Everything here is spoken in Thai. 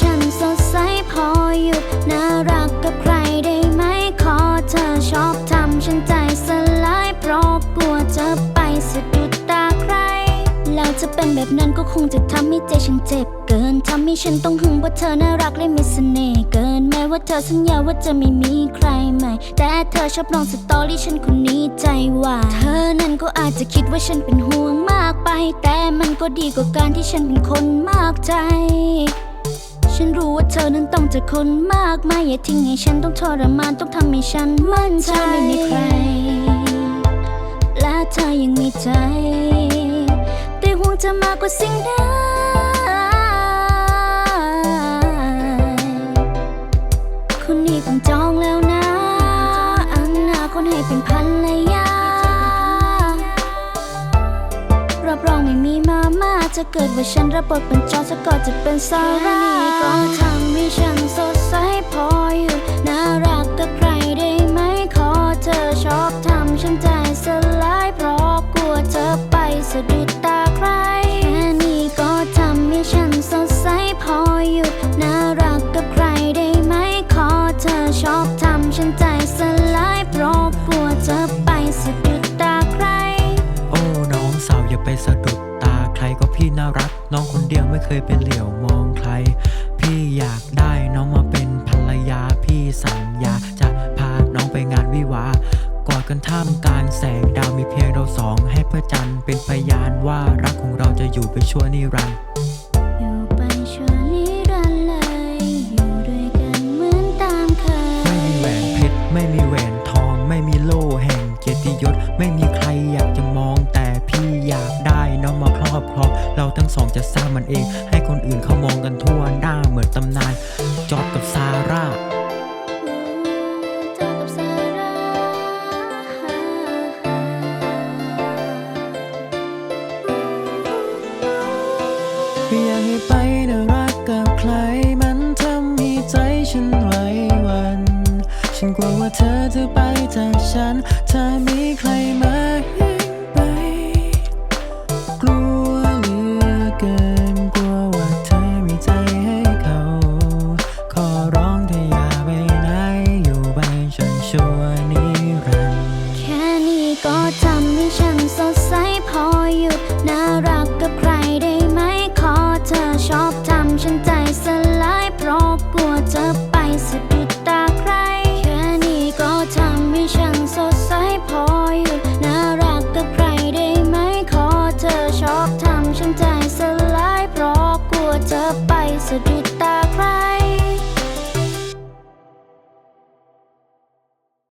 ฉันสดใสพออยู่น่ารักกับใครได้ไหมขอเธอชอบทำฉันใจสลายเพราะกลัวจะไปสะดุดตาใคร แล้วจะเป็นแบบนั้นก็คงจะทำให้ใจฉันเจ็บ เกินทำให้ฉันต้องหึงว่าเธอน่ารักและมีเสน่ห์เกินแม้ว่าเธอสัญญาว่าจะไม่มีใครใหม่ แต่เธอชอบลองสตอรี่ฉันคนนี้ใจว่าเธอนั้นก็อาจจะคิดว่าฉันเป็นห่วงมากไป แต่มันก็ดีกว่าการที่ฉันเป็นคนมากใจ ธอนั้นต้องเจอคนมากมายอย่าทิ้งให้ฉันต้องทรมานต้องทำให้ฉันมั่นใจไม่มีใคร และเธอยังมีใจแต่ห่วงเธอมากกว่าสิ่งใดคนนี้ต้องจองแล้วนะอันนาคนให้เป็นภรรยา รับรองไม่มีมาม่าจะเกิดว่าฉันรับบทเป็นจอสก็จะเป็นซาร่าก็ทำให้ฉันสดใสพออยู่น่ารักกับใครได้ไหมขอเธอชอบทำฉันใจสลายเพราะกลัวเธอไปสะดุดตาใครแค่นี้ก็ทำให้ฉันสดใสพออยู่น่ารักกับใครได้ไหมขอเธอชอบทำฉันใจสลาย ใครก็พี่น่ารัก น้องคนเดียวไม่เคยเป็นเหลี่ยวมองใคร พี่อยากได้น้องมาเป็นภรรยา พี่สัญญาจะพาน้องไปงานวิวาห์กอดกันท่ามกลางแสงดาวมีเพียงเราสอง ให้พระจันทร์เป็นพยานว่ารักของเราจะอยู่ไปชั่วนิรันดร์อยู่ไปชั่วนิรันดร์เลยอยู่ด้วยกันเหมือนตามเคยไม่มีแหวนเพชรไม่มีแหวนทอง ไม่มีโล่แห่งเกียรติยศ ไม่มีใครอยากจะ เราทั้งสองจะสร้างมันเอง ให้คนอื่นเขามองกันทั่วหน้าเหมือนตำนานจอดกับซาร่าเจอกับซาร่าไม่อยากให้ไปน่ารักกับใคร มันทำให้ใจฉันไหวหวัน ฉันกลัวว่าเธอจะไปจากฉันถ้ามีใคร น่ารักกับใครได้ไหมขอเธอชอบทำฉันใจสลายเพราะกลัวจะไปสะดุดตาใคร แค่นี้ก็ทำให้ฉันสดใสพอหยุดน่ารักกับใครได้ไหมขอเธอชอบทำฉันใจสลายเพราะกลัวจะไปสะดุดตาใคร